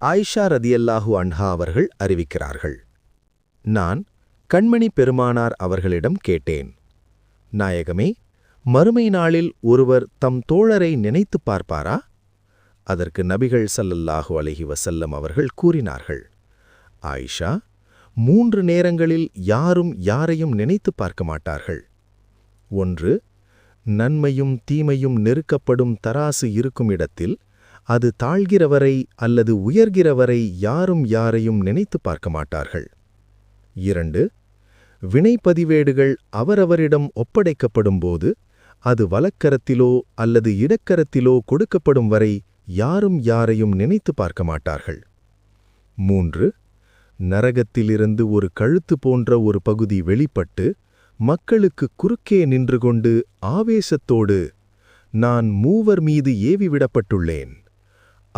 ஆயிஷா ரதியல்லாஹு அன்ஹா அவர்கள் அறிவிக்கிறார்கள். நான் கண்மணி பெருமானார் அவர்களிடம் கேட்டேன். நாயகமே மறுமை நாளில் ஒருவர் தம் தோழரை நினைத்துப் பார்ப்பாரா? அதற்கு நபிகள் சல்லல்லாஹு அலஹி வசல்லம் அவர்கள் கூறினார்கள். ஆயிஷா மூன்று நேரங்களில் யாரும் யாரையும் நினைத்துப் பார்க்க மாட்டார்கள். ஒன்று நன்மையும் தீமையும் நெருக்கப்படும் தராசு இருக்கும் இடத்தில் அது தாழ்கிறவரை அல்லது உயர்கிறவரை யாரும் யாரையும் நினைத்துப் பார்க்க மாட்டார்கள். இரண்டு வினைப்பதிவேடுகள் அவரவரிடம் ஒப்படைக்கப்படும்போது அது வலக்கரத்திலோ அல்லது இடக்கரத்திலோ கொடுக்கப்படும் வரை யாரும் யாரையும் நினைத்து பார்க்க மாட்டார்கள். மூன்று நரகத்திலிருந்து ஒரு கழுத்து போன்ற ஒரு பகுதி வெளிப்பட்டு மக்களுக்கு குறுக்கே நின்று கொண்டு ஆவேசத்தோடு நான் மூவர் மீது ஏவிவிடப்பட்டுள்ளேன்.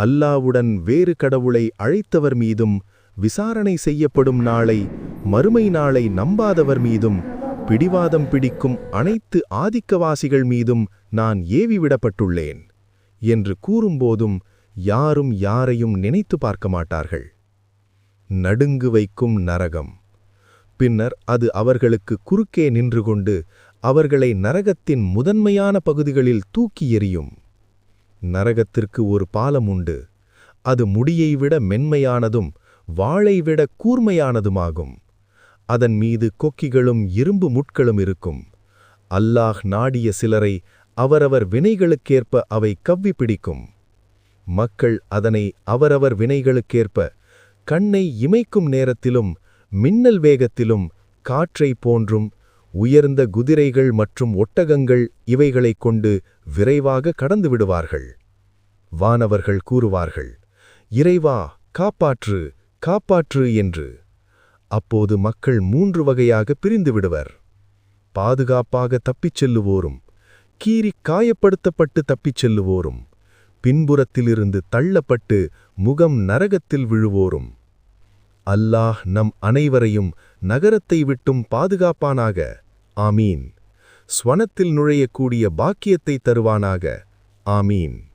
அல்லாவுடன் வேறு கடவுளை அழைத்தவர் மீதும் விசாரணை செய்யப்படும் நாளை மறுமை நாளை நம்பாதவர் மீதும் பிடிவாதம் பிடிக்கும் அனைத்து ஆதிக்கவாசிகள் மீதும் நான் ஏவிவிடப்பட்டுள்ளேன் என்று கூறும்போதும் யாரும் யாரையும் நினைத்து பார்க்க மாட்டார்கள். நடுங்கு வைக்கும் நரகம். பின்னர் அது அவர்களுக்கு குறுக்கே நின்று கொண்டு அவர்களை நரகத்தின் முதன்மையான பகுதிகளில் தூக்கி எறியும். நரகத்திற்கு ஒரு பாலம் உண்டு. அது முடியை விட மென்மையானதும் வாளை விட கூர்மையானதுமாகும். அதன் மீது கொக்கிகளும் இரும்பு முட்களும் இருக்கும். அல்லாஹ் நாடிய சிலரை அவரவர் வினைகளுக்கேற்ப அவை கவ்வி பிடிக்கும். மக்கள் அதனை அவரவர் வினைகளுக்கேற்ப கண்ணை இமைக்கும் நேரத்திலும் மின்னல் வேகத்திலும் காற்றை போன்றும் உயர்ந்த குதிரைகள் மற்றும் ஒட்டகங்கள் இவைகளைக் கொண்டு விரைவாக கடந்து விடுவார்கள் வானவர்கள் கூறுவார்கள் இறைவா காப்பாற்று காப்பாற்று என்று. அப்போது மக்கள் மூன்று வகையாக பிரிந்து விடுவர் பாதுகாப்பாக தப்பிச் செல்லுவோரும் கீறி காயப்படுத்தப்பட்டு தப்பிச் செல்லுவோரும் பின்புறத்திலிருந்து தள்ளப்பட்டு முகம் நரகத்தில் விழுவோரும். அல்லாஹ் நம் அனைவரையும் நகரத்தை விட்டும் பாதுகாப்பானாக. ஆமீன். ஸ்வனத்தில் நுழையக்கூடிய பாக்கியத்தை தருவானாக. ஆமீன்.